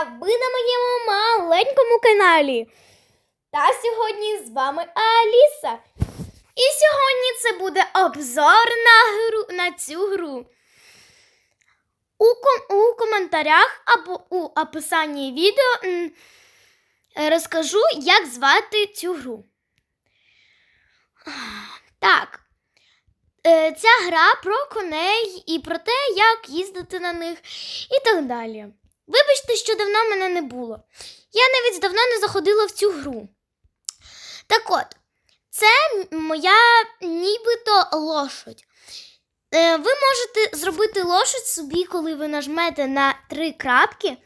ви на моєму маленькому каналі. Та сьогодні з вами Аліса. І сьогодні це буде обзор на гру на цю гру. У, ком, у коментарях або у описанні відео розкажу, як звати цю гру. Так. Е, Ця гра про коней і про те, як їздити на них і так далі. Вибачте, що давно мене не було. Я навіть давно не заходила в цю гру. Так от, це моя нібито лошадь. Е, Ви можете зробити лошадь собі, коли ви нажмете на три крапки,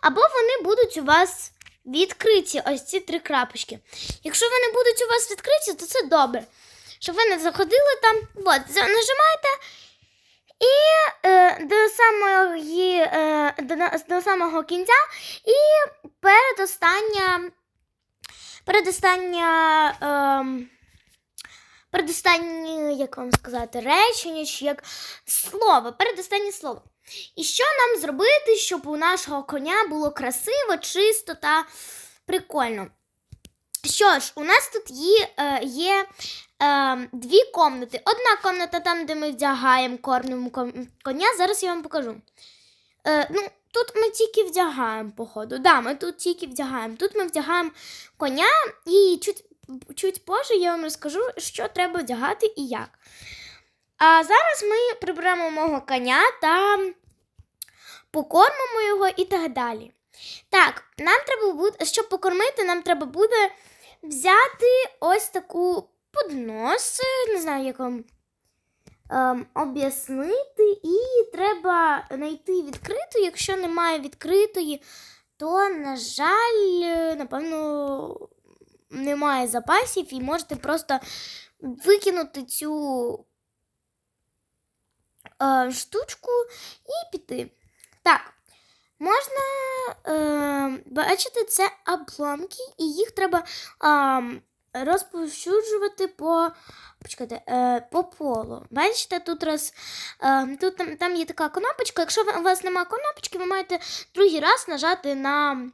або вони будуть у вас відкриті, ось ці три крапочки. Якщо вони будуть у вас відкриті, то це добре. Щоб ви не заходили там, от, нажимаєте і е, до, самої, е, до, до самого кінця, і передостання, передостання, ем, передостаннє, як вам сказати, речення, чи як слово, передостаннє слово. І що нам зробити, щоб у нашого коня було красиво, чисто та прикольно? Що ж, у нас тут є, е, є е, дві комнати. Одна комната там, де ми вдягаємо, кормимо коня. Зараз я вам покажу. Е, ну, тут ми тільки вдягаємо, походу. Да, ми тут тільки вдягаємо. Тут ми вдягаємо коня і чуть, чуть позже я вам розкажу, що треба вдягати і як. А зараз ми приберемо мого коня та покормимо його і так далі. Так, нам треба буде, щоб покормити, нам треба буде взяти ось таку поднос, не знаю, як вам ем, об'яснити, і треба знайти відкриту. Якщо немає відкритої, то, на жаль, е, напевно, немає запасів, і можете просто викинути цю е, штучку і піти. Так, можна е, бачити, це обломки, і їх треба е, розповсюджувати по, почекайте, е, по полу. Бачите, тут раз, е, тут там, там є така кнопочка. Якщо у вас немає кнопочки, ви маєте другий раз нажати на,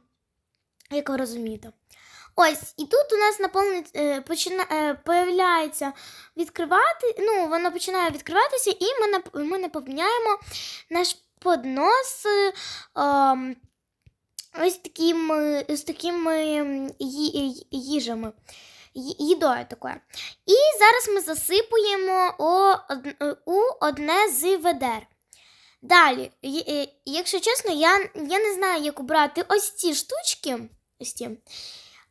як ви розумієте. Ось, і тут у нас наповнить, е, почина, відкривати, ну, воно починає відкриватися, і ми, нап- ми наповняємо наш поднос е, ем, ось такими, з такими їжами, їдою такою. І зараз ми засипуємо е, у одне з ведер. Далі, якщо чесно, я, я не знаю, як обрати ось ці штучки. Ось ці.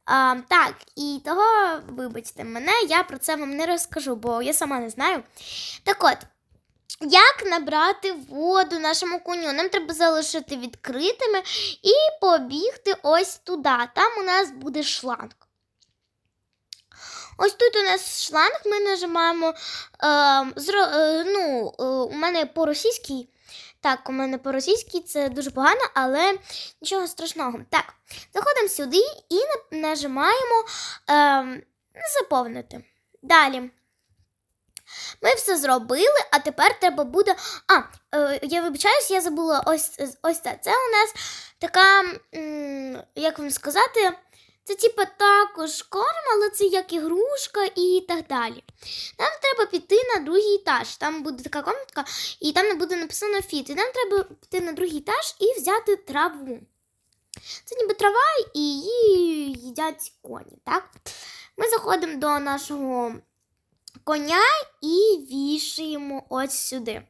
А, так, і того, вибачте мене, я про це вам не розкажу, бо я сама не знаю. Так от, як набрати воду нашому коню? Нам треба залишити відкритими і побігти ось туди. Там у нас буде шланг. Ось тут у нас шланг, ми нажимаємо. Е, зро, е, ну, е, у мене по-російськи. Так, у мене по-російськи це дуже погано, але нічого страшного. Так, заходимо сюди і нажимаємо е, заповнити. Далі. Ми все зробили, а тепер треба буде. А, е, я вибачаюсь, я забула ось, ось це. Це у нас така, м, як вам сказати, це типа також корм, але це як ігрушка і так далі. Нам треба піти на другий етаж. Там буде така комнатка, і там буде написано фіт. І нам треба піти на другий етаж і взяти траву. Це ніби трава, і її їдять коні, так? Ми заходимо до нашого коня і вішаємо ось сюди.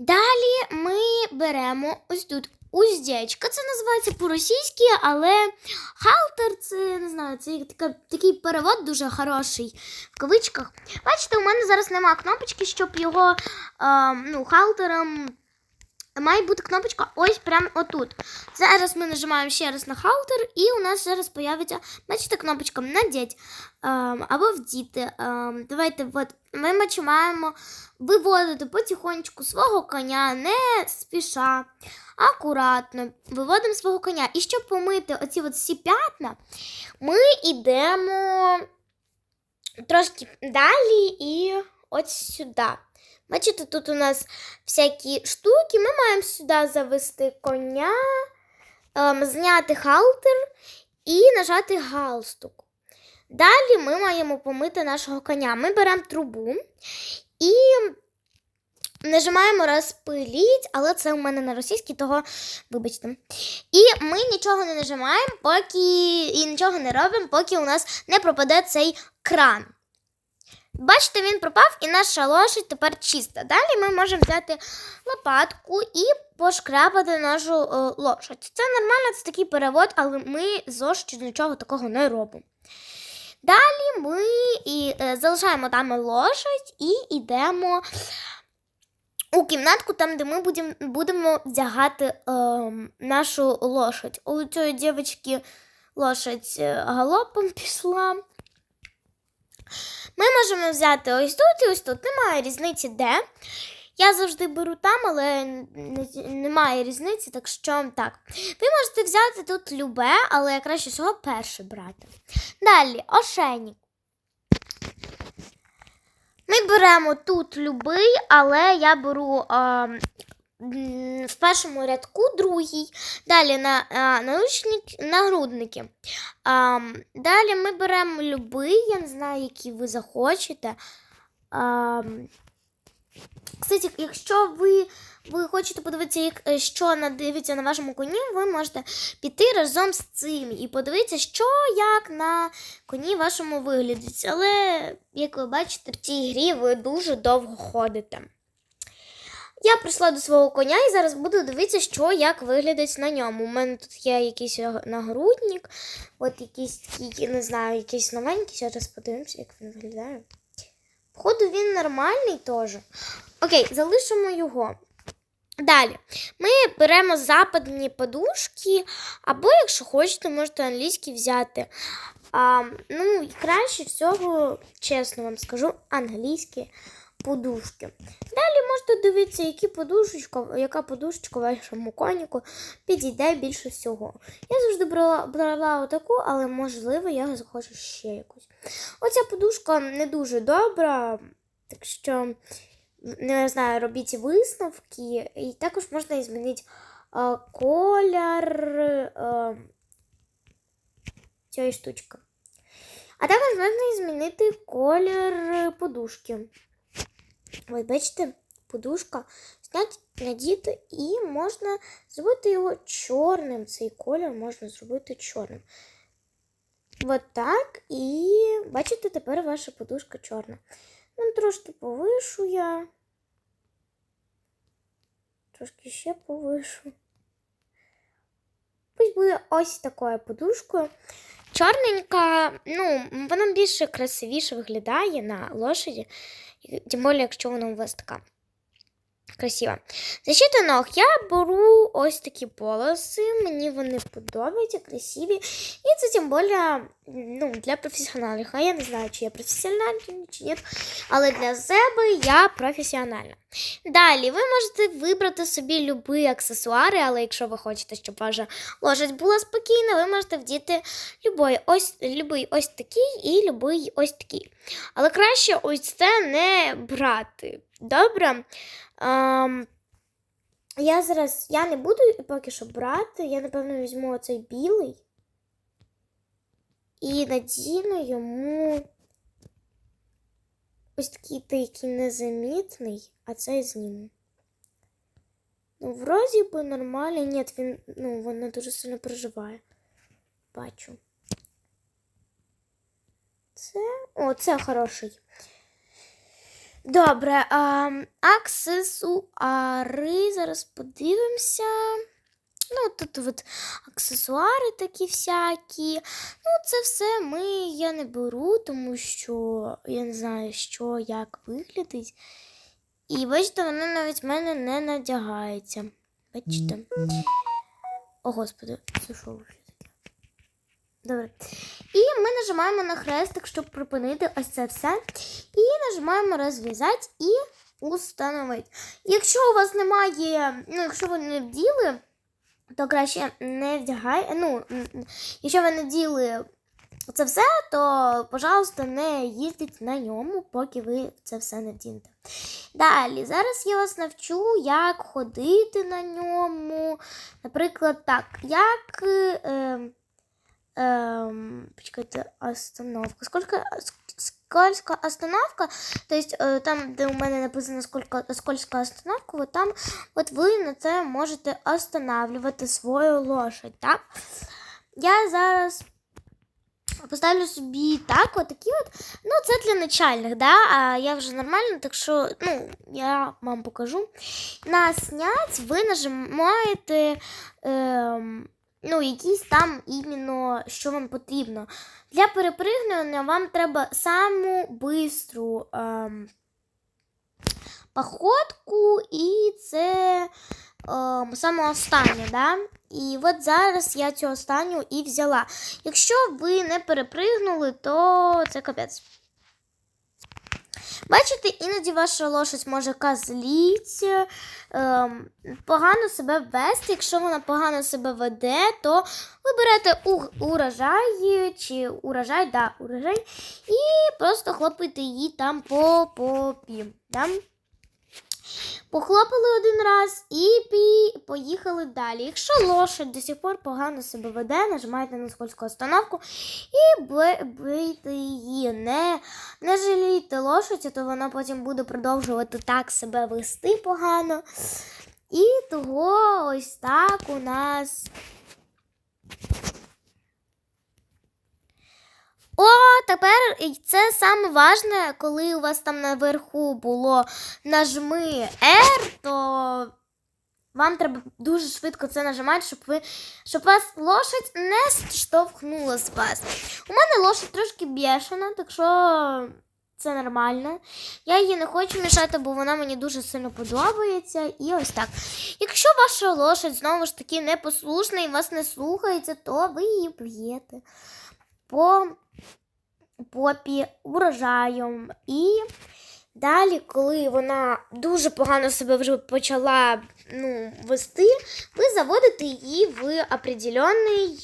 Далі ми беремо ось тут уздечка, це називається по-російськи, але халтер це не знаю, це така, такий перевод дуже хороший в кавичках. Бачите, у мене зараз немає кнопочки, щоб його е, ну, халтером. Має бути кнопочка ось прямо отут. Зараз ми нажимаємо ще раз на халтер, і у нас зараз появиться, бачите, кнопочка надіть ем, або вдіти. Ем, давайте от, ми починаємо виводити потихонечку свого коня, не спіша, акуратно. Виводимо свого коня. І щоб помити оці от всі п'ятна, ми йдемо трошки далі і ось сюди. Бачите, тут у нас всякі штуки. Ми маємо сюди завести коня. ем, зняти халтер і нажати галстук. Далі ми маємо помити нашого коня. Ми беремо трубу і нажимаємо розпиліть, але це у мене на російській, того вибачте. І ми нічого не нажимаємо, поки і нічого не робимо, поки у нас не пропаде цей кран. Бачите, він пропав, і наша лошадь тепер чиста. Далі ми можемо взяти лопатку і пошкрапати нашу е, лошадь. Це нормально, це такий перевод, але ми з лошадю нічого такого не робимо. Далі ми і, е, залишаємо там лошадь і йдемо у кімнатку, там, де ми будем, будемо вдягати е, нашу лошадь. У цієї дівчинки лошадь е, галопом пішла. Ми можемо взяти ось тут і ось тут. Немає різниці де. Я завжди беру там, але немає різниці, так що так. Ви можете взяти тут любе, але краще всього перше брати. Далі, ошейник. Ми беремо тут любий, але я беру м, в першому рядку другий. Далі на а, нагрудники. А, далі ми беремо любий, я не знаю, який ви захочете. А, кстати, якщо ви, ви хочете подивитися, як, е, що надивиться на вашому коні, ви можете піти разом з цим і подивитися, що як на коні вашому виглядить. Але, як ви бачите, в цій грі ви дуже довго ходите. Я прийшла до свого коня і зараз буду дивитися, що як виглядить на ньому. У мене тут є якийсь нагрудник, от якийсь такий, не знаю, якийсь новенький. Зараз подивимося, як він виглядає. Походу, він нормальний теж. Окей, залишимо його. Далі ми беремо западні подушки, або, якщо хочете, можете англійські взяти. А, ну, краще всього, чесно вам скажу, англійські подушки. Далі можете дивитися, які подушечка, яка подушечка вашому коніку підійде більше всього. Я завжди брала, брала отаку, але можливо я захочу ще якусь. Оця подушка не дуже добра, так що не знаю, робіть висновки. І також можна змінити е, колір е, цієї штучки. А також можна змінити колір подушки. Ви бачите, подушка зняти, надіти, і можна зробити його чорним. Цей колір можна зробити чорним. От так. І бачите, тепер ваша подушка чорна. Ну, трошки повишу я. Трошки ще повишу. Пусть буде ось такою подушкою. Чорненька, ну, вона більше красивіше виглядає на лошаді, тим більше, якщо вона у вас така красива. Защита ног. Я беру ось такі полоси, мені вони подобаються, красиві. І це тим більше ну, для професіоналів. А я не знаю, чи я професіональна, чи ні. Але для себе я професіональна. Далі ви можете вибрати собі любі аксесуари, але якщо ви хочете, щоб ваша лошадь була спокійна, ви можете вдіти любий ось, любий ось такий і любий ось такий. Але краще ось це не брати. Добре? Ам, я зараз я не буду поки що брати. Я, напевно, візьму оцей білий і надіну йому ось такий такий незамітний, а цей зніму. Ну, вроді би нормально. Ні, він, ну, вона дуже сильно переживає. Бачу. Це. О, це хороший. Добре, а, аксесуари. Зараз подивимося. Ну, тут от аксесуари такі всякі. Ну, це все ми я не беру, тому що я не знаю, що як виглядить. І бачите, воно навіть в мене не надягається. Бачите? О, господи, це що? Добре. І ми нажимаємо на хрестик, щоб припинити ось це все. І нажимаємо розв'язати і установити. Якщо у вас немає, ну, якщо ви не вділи, то краще не вдягай. Ну, якщо ви не вділи це все, то, пожалуйста, не їздіть на ньому, поки ви це все не вдінете. Далі, зараз я вас навчу, як ходити на ньому. Наприклад, так, як. Е, ем, ем, почекайте, остановка. Сколько, ск- остановка, то есть е, там, де у мене написано сколько, скользка остановка, от там от ви на це можете останавливати свою лошадь, так? Я зараз поставлю собі так, отакі от. Ну, це для начальних, да? а я вже нормально, так що ну, я вам покажу. На снять ви нажимаєте ем, ну, якісь там іменно, що вам потрібно. Для перепригнення вам треба саму бистру ем, походку, і це ем, саме останнє, да? І от зараз я цю останню і взяла. Якщо ви не перепригнули, то це капець. Бачите, іноді ваша лошадь може казліть, ем, погано себе вести. Якщо вона погано себе веде, то ви берете урожай чи урожай, да, урожай, і просто хлопите її там по попі. Да? Похлопали один раз і поїхали далі. Якщо лошадь до сих пор погано себе веде, нажимаєте на скользку остановку і бийте її. Не, не жалійте лошадь, то вона потім буде продовжувати так себе вести погано. І того ось так у нас. О, тепер це саме важне, коли у вас там наверху було нажми R, то вам треба дуже швидко це нажимати, щоб ви щоб вас лошадь не штовхнула з вас. У мене лошадь трошки бешена, так що це нормально. Я її не хочу мішати, бо вона мені дуже сильно подобається. І ось так. Якщо ваша лошадь знову ж таки непослушна і вас не слухається, то ви її б'єте по попі урожаєм. І далі, коли вона дуже погано себе вже почала ну, вести, ви заводите її в определенний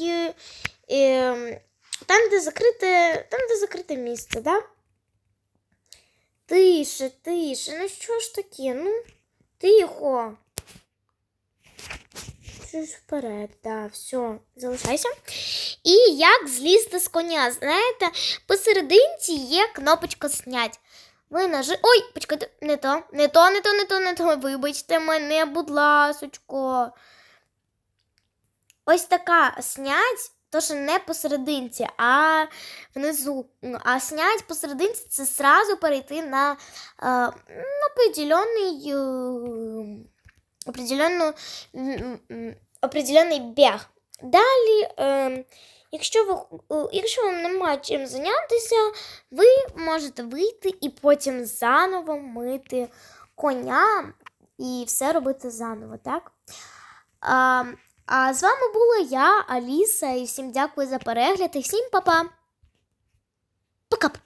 е, там, де закрите, там, де закрите місце, да? Тише, тише, ну що ж таке? Ну, тихо. Чуть вперед, да, все, залишайся. І як злізти з коня, знаєте, посерединці є кнопочка снять. Ви нажи... Ой, почекайте, не то, не то, не то, не то, не то. Вибачте мене, будь ласочко. Ось така снять, то що не посерединці, а внизу. А снять посерединці це сразу перейти на, е, определенний, е, определенну, определенний біг. Далі, е, якщо, ви, якщо вам немає чим зайнятися, ви можете вийти і потім заново мити коня і все робити заново, так? А, а з вами була я, Аліса, і всім дякую за перегляд і всім па-па. Пока.